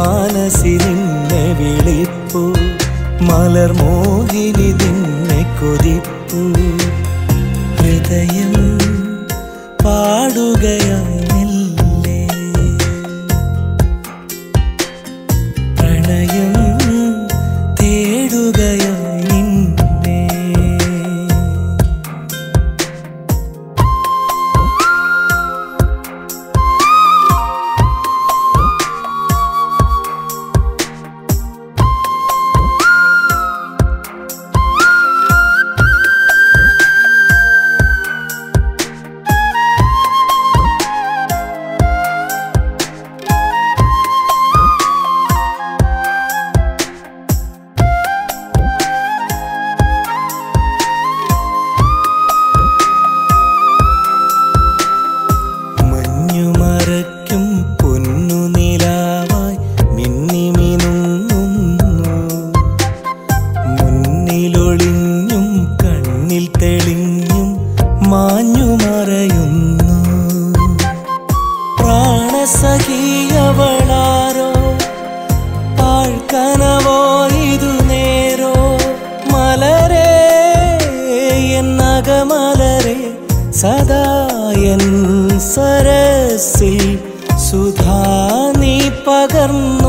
മാനസിലിന്നെ വിളിപ്പു. മലർ കണ്ണിൽ തെളിഞ്ഞും മാഞ്ഞു മറയുന്നു. പ്രാണസഖിയവളാരോ പാഴ്ക്കനവോ ഇതു നേരോ? മലരെ എന്നകമലരെ സദാ എൻ സരസിൽ സുധാ നീ പകർന്നു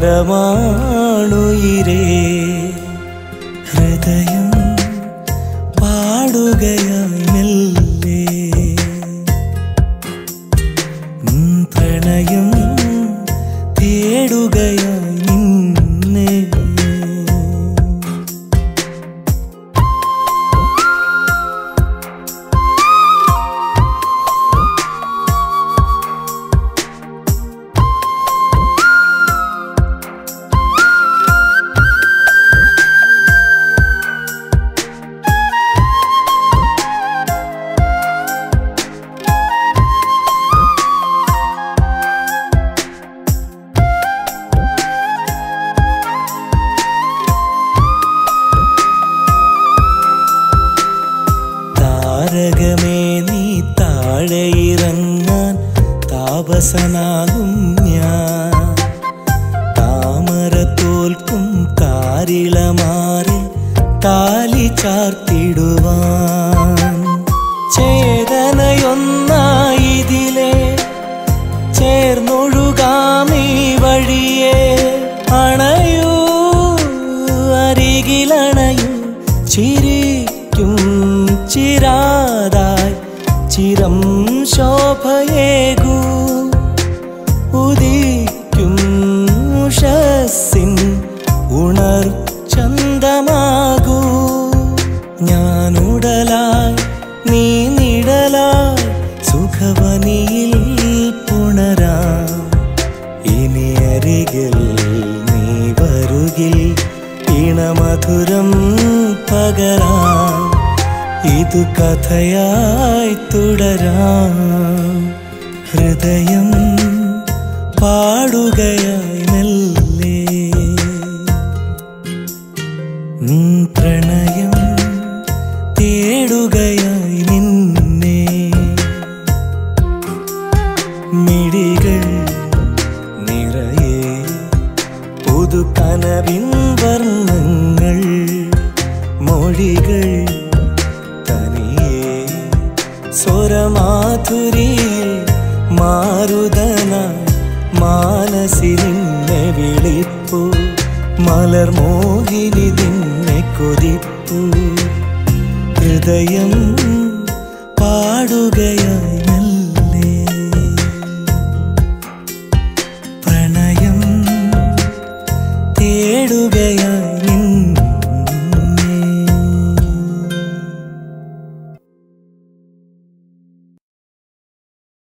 വരമാണുയിരേ താപസനാകും ഞാൻ. താമര തോൽക്കും കാരിളമാറി താലി ചാർത്തിടുവാൻ. ചേതനയൊന്നായിതിലെ ചേർന്നൊഴുകാമീ വഴിയെ. അണയൂ അരികിലണയൂ ചിരിക്കും ചിരാതായി ചിരം ശോഭയേകൂ ചന്തമാകൂ ഞാനുടലായി നീ നിഴലായി സുഖവനിയിൽ പുണരാം. ഇനി അരികിൽ നീ വരുകിൽ ഇണമധുരം പകരാം. ഇതു കഥയായി തുടരാ. ഹൃദയം പാടുകയായി മൊഴികൾ തനിയെ സ്വരമാധുരിയിൽ മാറുതനായി മാനസിരിന്നെ വിളിപ്പു. മലർ മോഹിനി നിന്നെ കൊതിപ്പു. ഹൃദയം